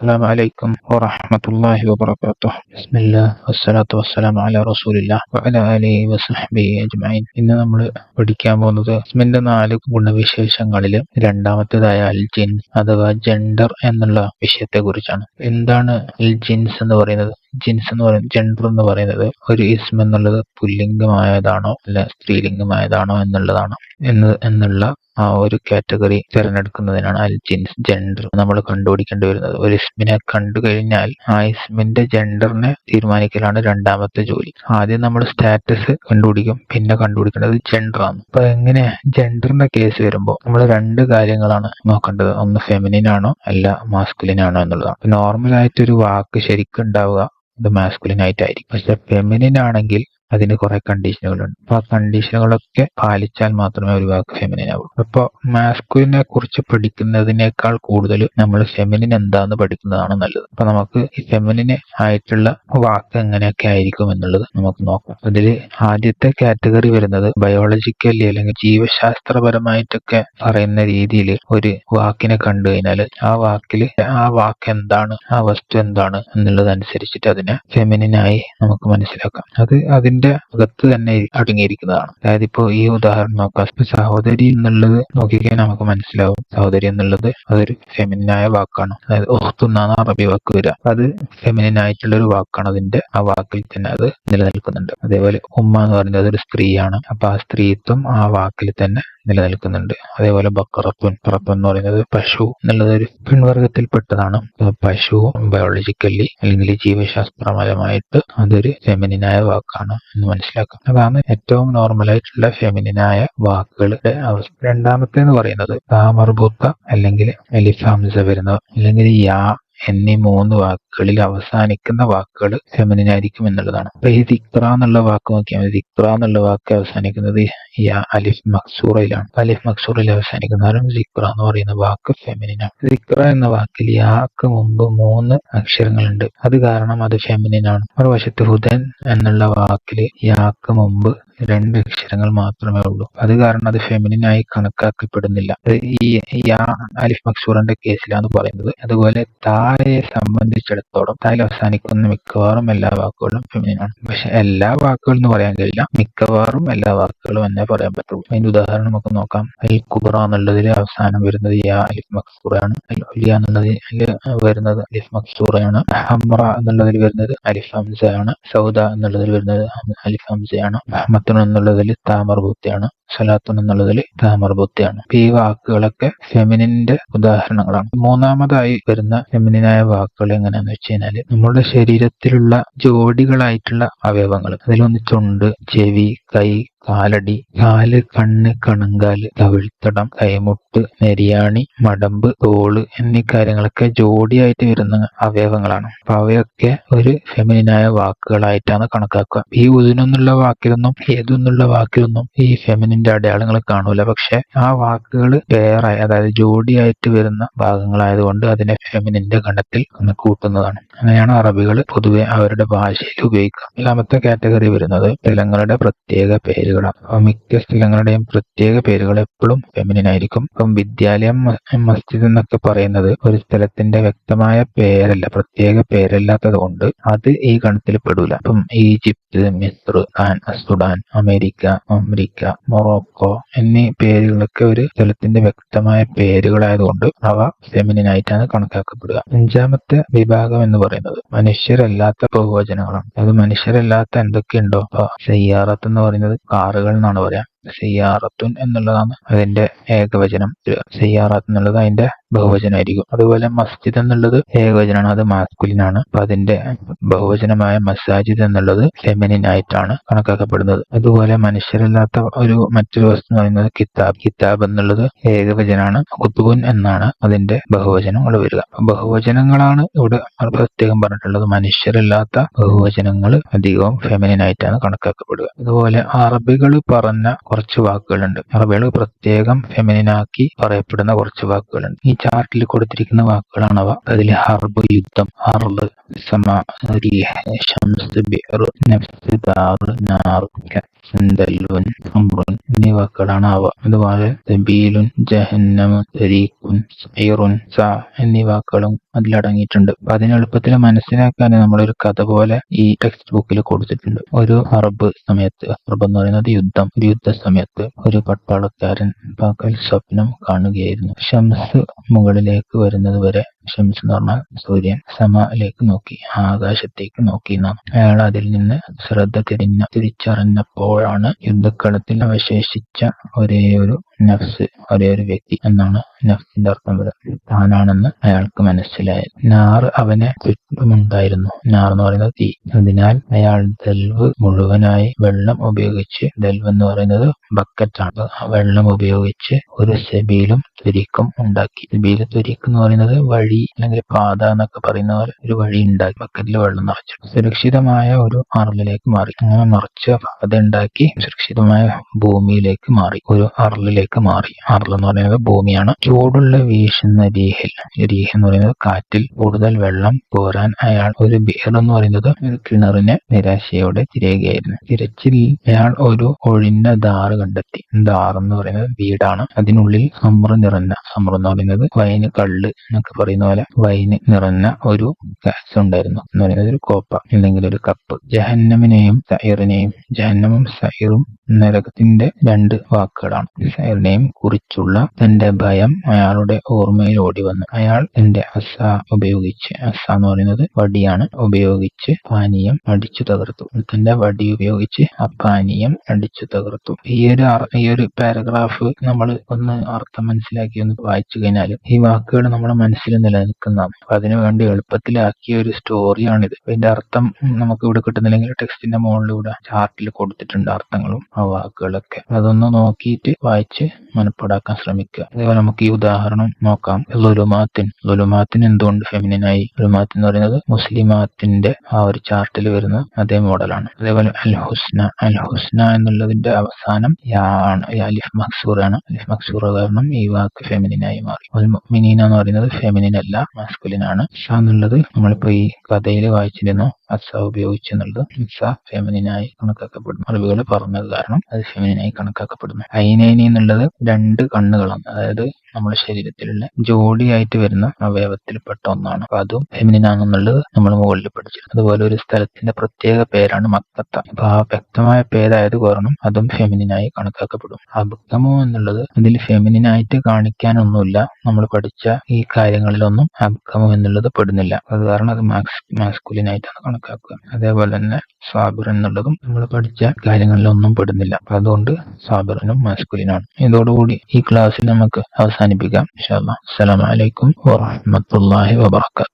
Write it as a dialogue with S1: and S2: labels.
S1: السلام عليكم ورحمة الله وبركاته بسم الله والصلاة والسلام على رسول الله وعلى آله وصحبه أجمعين ഇന്ന് നമ്മൾ പഠിക്കാൻ പോകുന്നത് ഇസ്മിന്റെ നാല് ഗുണവിശേഷങ്ങളിൽ രണ്ടാമത്തേതായ അൽ ജിൻസ് അഥവാ ജെൻഡർ എന്നുള്ള വിഷയത്തെ കുറിച്ചാണ് എന്താണ് അൽ ജിൻസ് എന്ന് പറയുന്നത് ജിൻസ് എന്ന് പറയുന്നത് ജെൻഡർ എന്ന് പറയുന്നത് ഒരു ഇസ്മ എന്നുള്ളത് പുല്ലിംഗമായതാണോ അല്ല സ്ത്രീലിംഗമായതാണോ എന്നുള്ളതാണ് എന്ന് എന്നുള്ള ആ ഒരു കാറ്റഗറി തിരഞ്ഞെടുക്കുന്നതിനാണ് അൽ ജിൻസ് ജെൻഡർ നമ്മൾ കണ്ടുപിടിക്കേണ്ടി വരുന്നത്. ഒരു ഇസ്മിനെ കണ്ടു കഴിഞ്ഞാൽ ആ ഇസ്മിന്റെ ജെൻഡറിനെ തീരുമാനിക്കലാണ് രണ്ടാമത്തെ ജോലി. ആദ്യം നമ്മൾ സ്റ്റാറ്റസ് കണ്ടുപിടിക്കും പിന്നെ കണ്ടുപിടിക്കേണ്ടത് ജെൻഡറാണ് അപ്പൊ എങ്ങനെ ജെൻഡറിന്റെ കേസ് വരുമ്പോൾ നമ്മൾ രണ്ട് കാര്യങ്ങളാണ് നോക്കേണ്ടത്. ഒന്ന് ഫെമിനിൻ ആണോ അല്ല മാസ്കുലിൻ ആണോ എന്നുള്ളതാണ്. നോർമൽ ആയിട്ട് ഒരു വാക്ക് ശരിക്കും ഉണ്ടാവുക അത് മാസ്കുലിൻ ആയിട്ടായിരിക്കും. പക്ഷെ ഫെമിനിൻ ആണെങ്കിൽ അതിന് കുറെ കണ്ടീഷനുകളുണ്ട് അപ്പൊ ആ കണ്ടീഷനുകളൊക്കെ പാലിച്ചാൽ മാത്രമേ ഒരു വാക്ക് ഫെമിനിൻ ആവൂ അപ്പൊ മാസ്കുലിനെ കുറിച്ച് പഠിക്കുന്നതിനേക്കാൾ കൂടുതൽ നമ്മൾ ഫെമിനിൻ എന്താന്ന് പഠിക്കുന്നതാണ് നല്ലത്. അപ്പൊ നമുക്ക് ഈ ഫെമിനിന് ആയിട്ടുള്ള വാക്ക് എങ്ങനെയൊക്കെ ആയിരിക്കും എന്നുള്ളത് നമുക്ക് നോക്കാം. അതിൽ ആദ്യത്തെ കാറ്റഗറി വരുന്നത് ബയോളജിക്കലി അല്ലെങ്കിൽ ജീവശാസ്ത്രപരമായിട്ടൊക്കെ പറയുന്ന രീതിയിൽ ഒരു വാക്കിനെ കണ്ടു കഴിഞ്ഞാൽ ആ വാക്കിൽ ആ വാക്ക് എന്താണ് ആ വസ്തു എന്താണ് എന്നുള്ളത് അനുസരിച്ചിട്ട് അതിനെ ഫെമിനിനായി നമുക്ക് മനസ്സിലാക്കാം. അത് അതിന്റെ അകത്ത് തന്നെ അടങ്ങിയിരിക്കുന്നതാണ്. അതായത് ഇപ്പോ ഈ ഉദാഹരണം നോക്കാം. ഇപ്പൊ സഹോദരി എന്നുള്ളത് നോക്കിക്കാൻ നമുക്ക് മനസ്സിലാവും. സഹോദരി എന്നുള്ളത് അതൊരു ഫെമിനായ വാക്കാണ്. അതായത് ഒഹ്ത്തുന്നാണ് അറബി വാക്ക് വരിക. അത് ഫെമിനിൻ ആയിട്ടുള്ള ഒരു വാക്കാണ് അതിന്റെ ആ വാക്കിൽ തന്നെ അത് നിലനിൽക്കുന്നുണ്ട്. അതേപോലെ ഉമ്മ എന്ന് പറയുന്നത് അതൊരു സ്ത്രീയാണ്. അപ്പൊ ആ സ്ത്രീത്വം ആ വാക്കിൽ തന്നെ നിലനിൽക്കുന്നുണ്ട്. അതേപോലെ ബക്കറപ്പുൻ പറപ്പൻ എന്ന് പറയുന്നത് പശു എന്നുള്ളത് ഒരു പെൺവർഗത്തിൽപ്പെട്ടതാണ് പശു ബയോളജിക്കലി അല്ലെങ്കിൽ ജീവശാസ്ത്രപരമായിട്ട് അതൊരു ഫെമിനിനായ വാക്കാണ്. എന്ന് മനസ്സിലാക്കാം. അതാണ് ഏറ്റവും നോർമൽ ആയിട്ടുള്ള ഫെമിനിനായ വാക്കുകളുടെ അവസ്ഥ. രണ്ടാമത്തെ എന്ന് പറയുന്നത് താമർബുത്ത അല്ലെങ്കിൽ എലിഫാംസ വരുന്ന അല്ലെങ്കിൽ യാ എന്നീ മൂന്ന് വാക്കുകളിൽ അവസാനിക്കുന്ന വാക്കുകൾ ഫെമിനിനായിരിക്കും എന്നുള്ളതാണ്. അപ്പൊ ഈ ദിക്ര എന്നുള്ള വാക്ക് നോക്കിയാൽ മതി. ദിക്ര എന്നുള്ള വാക്ക് അവസാനിക്കുന്നത് യാ അലിഫ് മക്സൂറയിലാണ്. അലിഫ് മക്സൂറയിൽ അവസാനിക്കുന്നതാണ് ദിക്ര എന്ന് പറയുന്ന വാക്ക് ഫെമിനിനാണ്. ദിക്ര എന്ന വാക്കിൽ യാക്ക് മുമ്പ് മൂന്ന് അക്ഷരങ്ങളുണ്ട്. അത് കാരണം അത് ഫെമിനിനാണ്. മറുവശത്ത് ഹുദൻ എന്നുള്ള വാക്കിൽ യാക്ക് മുമ്പ് രണ്ട് അക്ഷരങ്ങൾ മാത്രമേ ഉള്ളൂ. അത് കാരണം അത് ഫെമിനിൻ ആയി കണക്കാക്കപ്പെടുന്നില്ല. ഈ യാ അലിഫ് മക്സൂറിന്റെ കേസിലാണ് പറയുന്നത്. അതുപോലെ തായെ സംബന്ധിച്ചിടത്തോളം തായിൽ അവസാനിക്കുന്ന മിക്കവാറും എല്ലാ വാക്കുകളും ഫെമിനിൻ ആണ്. പക്ഷെ എല്ലാ വാക്കുകളും എന്ന് പറയാൻ കഴിയില്ല. മിക്കവാറും എല്ലാ വാക്കുകളും എന്നേ പറയാൻ പറ്റുള്ളൂ. അതിന്റെ ഉദാഹരണം നമുക്ക് നോക്കാം. അൽ കുബ്ര എന്നുള്ളതിൽ അവസാനം വരുന്നത് യാ അലിഫ് മക്സൂറാണ്. അൽ എന്നുള്ളതിൽ വരുന്നത് അലിഫ് മക്സൂറയാണ് ഹമ്ര എന്നുള്ളതിൽ വരുന്നത് അലിഫ് ഹംസയാണ്. സൗദ എന്നുള്ളതിൽ വരുന്നത് അലിഫ് ഹംസയാണ്. അഹമ്മത്തുൻ എന്നുള്ളതിൽ താമർ ബുത്തിയാണ് സലാത്തുൻ എന്നുള്ളതിൽ താമർ ബുത്തിയാണ് ഈ വാക്കുകളൊക്കെ ഫെമിനിന്റെ ഉദാഹരണങ്ങളാണ്. മൂന്നാമതായി വരുന്ന ഫെമിനിനായ വാക്കുകൾ എങ്ങനെയാന്ന് വെച്ച് കഴിഞ്ഞാൽ നമ്മുടെ ശരീരത്തിലുള്ള ജോഡികളായിട്ടുള്ള അവയവങ്ങൾ അതിലൊന്ന് ചുണ്ട് ചെവി കൈ കാലടി കാൽ കണ്ണ് കണങ്കാൽ കവിൾത്തടം കൈമുട്ട് നെരിയാണി മടമ്പ് തോൾ എന്നീ കാര്യങ്ങളൊക്കെ ജോഡിയായിട്ട് വരുന്ന അവയവങ്ങളാണ്. അപ്പൊ അവയൊക്കെ ഒരു ഫെമിനിനായ വാക്കുകളായിട്ടാണ് കണക്കാക്കുക. ഈ ഉദിനൊന്നുള്ള വാക്കിലൊന്നും ഏതെന്നുള്ള വാക്കിലൊന്നും ഈ ഫെമിനിന്റെ അടയാളങ്ങൾ കാണൂല. പക്ഷെ ആ വാക്കുകൾ പേറായി അതായത് ജോഡിയായിട്ട് വരുന്ന ഭാഗങ്ങളായതുകൊണ്ട് അതിനെ ഫെമിനിന്റെ ഗണത്തിൽ കൂട്ടുന്നതാണ്. അങ്ങനെയാണ് അറബികൾ പൊതുവെ അവരുടെ ഭാഷയിൽ ഉപയോഗിക്കുക. രണ്ടാമത്തെ കാറ്റഗറി വരുന്നത് സ്ഥലങ്ങളുടെ പ്രത്യേക പേരുകളാണ് മിക്ക സ്ഥലങ്ങളുടെയും പ്രത്യേക പേരുകൾ എപ്പോഴും ഫെമിനിൻ ആയിരിക്കും. ഇപ്പം വിദ്യാലയം മസ്ജിദ് എന്നൊക്കെ പറയുന്നത് ഒരു സ്ഥലത്തിന്റെ വ്യക്തമായ പേരല്ല പ്രത്യേക പേരല്ലാത്തത് കൊണ്ട് അത് ഈ ഗണത്തിൽ പെടൂല. അപ്പം Egypt Misr Sudan America America Morocco എന്നീ പേരുകളൊക്കെ ഒരു സ്ഥലത്തിന്റെ വ്യക്തമായ പേരുകളായതുകൊണ്ട് അവ ഫെമിനിൻ ആയിട്ടാണ് കണക്കാക്കപ്പെടുക. അഞ്ചാമത്തെ വിഭാഗം എന്ന് പറയുന്നത് മനുഷ്യരല്ലാത്ത ബഹുവചനങ്ങളാണ്. അത് മനുഷ്യരല്ലാത്ത എന്തൊക്കെയുണ്ടോ? അപ്പൊ സയ്യാറത്ത് എന്ന് പറയുന്നത് കാറുകൾ എന്നാണ് പറയാ. സിയാറത്തുൻ എന്നുള്ളതാണ് അതിന്റെ ഏകവചനം. സിയാറത്ത് എന്നുള്ളത് അതിന്റെ ബഹുവചനമായിരിക്കും അതുപോലെ മസ്ജിദ് എന്നുള്ളത് ഏകവചനമാണ് അത് മാസ്കുലിൻ ആണ്. അപ്പൊ അതിന്റെ ബഹുവചനമായ മസാജിദ് എന്നുള്ളത് ഫെമിനിൻ ആയിട്ടാണ് കണക്കാക്കപ്പെടുന്നത്. അതുപോലെ മനുഷ്യരല്ലാത്ത ഒരു മറ്റൊരു വസ്തു എന്ന് പറയുന്നത് കിതാബ്. കിതാബ് എന്നുള്ളത് ഏകവചനാണ് കുത്തുബുൻ എന്നാണ് അതിന്റെ ബഹുവചനങ്ങൾ വരിക. ബഹുവചനങ്ങളാണ് ഇവിടെ പ്രത്യേകം പറഞ്ഞിട്ടുള്ളത്. മനുഷ്യരല്ലാത്ത ബഹുവചനങ്ങൾ അധികവും ഫെമിനിൻ ആയിട്ടാണ് കണക്കാക്കപ്പെടുക. അതുപോലെ അറബികൾ പറഞ്ഞ കുറച്ച് വാക്കുകളുണ്ട്. അറബികൾ പ്രത്യേകം ഫെമിനിനാക്കി പറയപ്പെടുന്ന കുറച്ച് വാക്കുകളുണ്ട്. ഈ ചാർട്ടിൽ കൊടുത്തിരിക്കുന്ന വാക്കുകളാണവ. അതിൽ ഹർബ് യുദ്ധം ഹർബ് എന്നീ വാക്കുകളാണ് അവ അതുപോലെ സ എന്നീ വാക്കുകളും അതിലടങ്ങിയിട്ടുണ്ട് അപ്പൊ അതിനെളുപ്പത്തിൽ മനസ്സിലാക്കാൻ നമ്മളൊരു കഥ പോലെ ഈ ടെക്സ്റ്റ് ബുക്കിൽ കൊടുത്തിട്ടുണ്ട്. ഒരു അറബ് സമയത്ത് അറബ് എന്ന് പറയുന്നത് യുദ്ധം. ഒരു യുദ്ധ സമയത്ത് ഒരു പട്ടാളക്കാരൻ പകൽ സ്വപ്നം കാണുകയായിരുന്നു. ഷംസ് മുകളിലേക്ക് വരുന്നത് വരെ എന്ന് പറഞ്ഞാൽ സൂര്യൻ സമയിലേക്ക് നോക്കി ആകാശത്തേക്ക് നോക്കി എന്നാണ്. അയാൾ അതിൽ നിന്ന് ശ്രദ്ധ തിരിഞ്ഞ തിരിച്ചറിഞ്ഞപ്പോഴാണ് യുദ്ധക്കളത്തിൽ അവശേഷിച്ച ഒരേ ഒരു നഫ്സ് ഒരേ ഒരു വ്യക്തി എന്നാണ് നഫ്സിന്റെ അർത്ഥം വരുന്നത് താനാണെന്ന് അയാൾക്ക് മനസ്സിലായത് നാർ അവനെ ചുറ്റുമുണ്ടായിരുന്നു. നാർ എന്ന് പറയുന്നത് തീ. അതിനാൽ അയാൾ ദൽവ് മുഴുവനായി വെള്ളം ഉപയോഗിച്ച് ദൽവ് എന്ന് പറയുന്നത് ബക്കറ്റാണ് വെള്ളം ഉപയോഗിച്ച് ഒരു സെബീലും തുരിക്കും ഉണ്ടാക്കി. സെബീൽ തുരിക്ക് എന്ന് പറയുന്നത് വഴി അല്ലെങ്കിൽ പാത എന്നൊക്കെ പറയുന്ന ഒരു വഴി ഉണ്ടാക്കി ബക്കറ്റിൽ വെള്ളം നിറച്ചു സുരക്ഷിതമായ ഒരു അറലിലേക്ക് മാറി. അങ്ങനെ നിറച്ച പാത ഉണ്ടാക്കി സുരക്ഷിതമായ ഭൂമിയിലേക്ക് മാറി. ഒരു അറലിലേക്ക് മാറി. അറൽ എന്ന് പറയുന്നത് ഭൂമിയാണ്. ചൂടുള്ള വീശുന്ന രീഹൽ രീഹ എന്ന് പറയുന്നത് കാറ്റിൽ കൂടുതൽ വെള്ളം കോരാൻ അയാൾ ഒരു ബിയർ എന്ന് പറയുന്നത് ഒരു കിണറിനെ നിരാശയോടെ തിരയുകയായിരുന്നു. തിരച്ചിൽ അയാൾ ഒരു ഒഴിഞ്ഞ ദാറ് കണ്ടെത്തി. ദാർ എന്ന് പറയുന്നത് വീടാണ്. അതിനുള്ളിൽ ഹമ്ര നിറഞ്ഞ ഹമ്ര എന്ന് പറയുന്നത് വൈന് കള്ള് എന്നൊക്കെ പറയുന്ന പോലെ വൈന് നിറഞ്ഞ ഒരു ഗ്ലാസ് ഉണ്ടായിരുന്നു. എന്ന് പറയുന്നത് ഒരു കോപ്പ അല്ലെങ്കിൽ ഒരു കപ്പ് ജഹന്നമിനെയും സൈറിനെയും ജഹന്നമും സൈറും നരകത്തിന്റെ രണ്ട് വാക്കുകളാണ്. സൈറിനെയും കുറിച്ചുള്ള തന്റെ ഭയം അയാളുടെ ഓർമ്മയിൽ ഓടി വന്നു അയാൾ തന്റെ അസ ഉപയോഗിച്ച് അസ എന്ന് പറയുന്നത് വടിയാണ് ഉപയോഗിച്ച് പാനീയം അടിച്ചു തകർത്തു. തന്റെ വടി ഉപയോഗിച്ച് ആ പാനീയം അടിച്ചു തകർത്തു. ഈ ഒരു ഈ ഒരു പാരഗ്രാഫ് നമ്മൾ ഒന്ന് അർത്ഥം മനസ്സിലാക്കി ഒന്ന് വായിച്ചു കഴിഞ്ഞാൽ ഈ വാക്കുകൾ നമ്മുടെ മനസ്സിൽ നിലനിൽക്കുന്നതാണ് അപ്പൊ അതിനു വേണ്ടി എളുപ്പത്തിലാക്കിയ ഒരു സ്റ്റോറിയാണിത്. ഇതിന്റെ അർത്ഥം നമുക്ക് ഇവിടെ കിട്ടുന്നില്ലെങ്കിൽ ടെക്സ്റ്റിന്റെ മുകളിലൂടെ ചാർട്ടിൽ കൊടുത്തിട്ടുണ്ട് അർത്ഥങ്ങളും ആ വാക്കുകളൊക്കെ. അതൊന്ന് നോക്കിയിട്ട് വായിച്ച് മനസ്സിലാക്കാൻ ശ്രമിക്കുക. അതേപോലെ നമുക്ക് ഈ ഉദാഹരണം നോക്കാം. ലുലുമാത്തിൻ. ലുലുമാത്തിൻ എന്തുകൊണ്ട് ഫെമിനിനായി? ലുലുമാത്ത് എന്ന് പറയുന്നത് മുസ്ലിമാത്തിന്റെ ആ ഒരു ചാർട്ടിൽ വരുന്ന അതേ മോഡലാണ്. അതേപോലെ അൽ ഹുസ്ന അൽ ഹുസ്ന എന്നുള്ളതിന്റെ അവസാനം യാ ആണ്. അലിഫ് മക്സൂർ ആണ് അലിഫ് മക്സൂർ കാരണം ഈ വാക്ക് ഫെമിനിനായി മാറി. മിനീന എന്ന് പറയുന്നത് ഫെമിനിൻ അല്ല മാസ്കുലിൻ ആണ്. ഷ എന്നുള്ളത് നമ്മളിപ്പോ ഈ കഥയിൽ വായിച്ചിരുന്നു. അസ ഉപയോഗിച്ചു എന്നുള്ളത് അസ ഫെമിനിനായി കണക്കാക്കപ്പെടുന്നു. അറിവുകൾ പറഞ്ഞത് കാരണം അത് ഫെമിനിനായി കണക്കാക്കപ്പെടുന്നു. ഐനൈനി എന്നുള്ളത് രണ്ട് കണ്ണുകളാണ്. അതായത് നമ്മുടെ ശരീരത്തിലുള്ള ജോഡിയായിട്ട് വരുന്ന അവയവത്തിൽപ്പെട്ട ഒന്നാണ്. അപ്പൊ അതും ഫെമിനിനാണെന്നുള്ളത് നമ്മൾ മുകളിൽ പഠിച്ചിരുന്നു. അതുപോലെ ഒരു സ്ഥലത്തിന്റെ പ്രത്യേക പേരാണ് മക്കത്ത. അപ്പൊ ആ വ്യക്തമായ പേരായത് കാരണം അതും ഫെമിനിനായി കണക്കാക്കപ്പെടും അബുക്കമോ എന്നുള്ളത് അതിൽ ഫെമിനിനായിട്ട് കാണിക്കാനൊന്നുമില്ല. നമ്മൾ പഠിച്ച ഈ കാര്യങ്ങളിലൊന്നും അബുക്കമോ എന്നുള്ളത് പെടുന്നില്ല. അത് കാരണം അത് മാക്സ് മാസ്കുലിനായിട്ടാണ് കണക്കാക്കുക. അതേപോലെ തന്നെ സാബിർ എന്നുള്ളതും നമ്മൾ പഠിച്ച കാര്യങ്ങളിലൊന്നും പെടുന്നില്ല. അപ്പൊ അതുകൊണ്ട് സാബിറിനും മാസ്കുലിനാണ് ഇതോടുകൂടി ഈ ക്ലാസ്സിൽ നമുക്ക് അവസാനിപ്പിക്കാം. ഇൻഷാല്ലാ അസ്സലാമു അലൈക്കും വറഹ്മത്തുള്ളാഹി വബറകാതുഹു.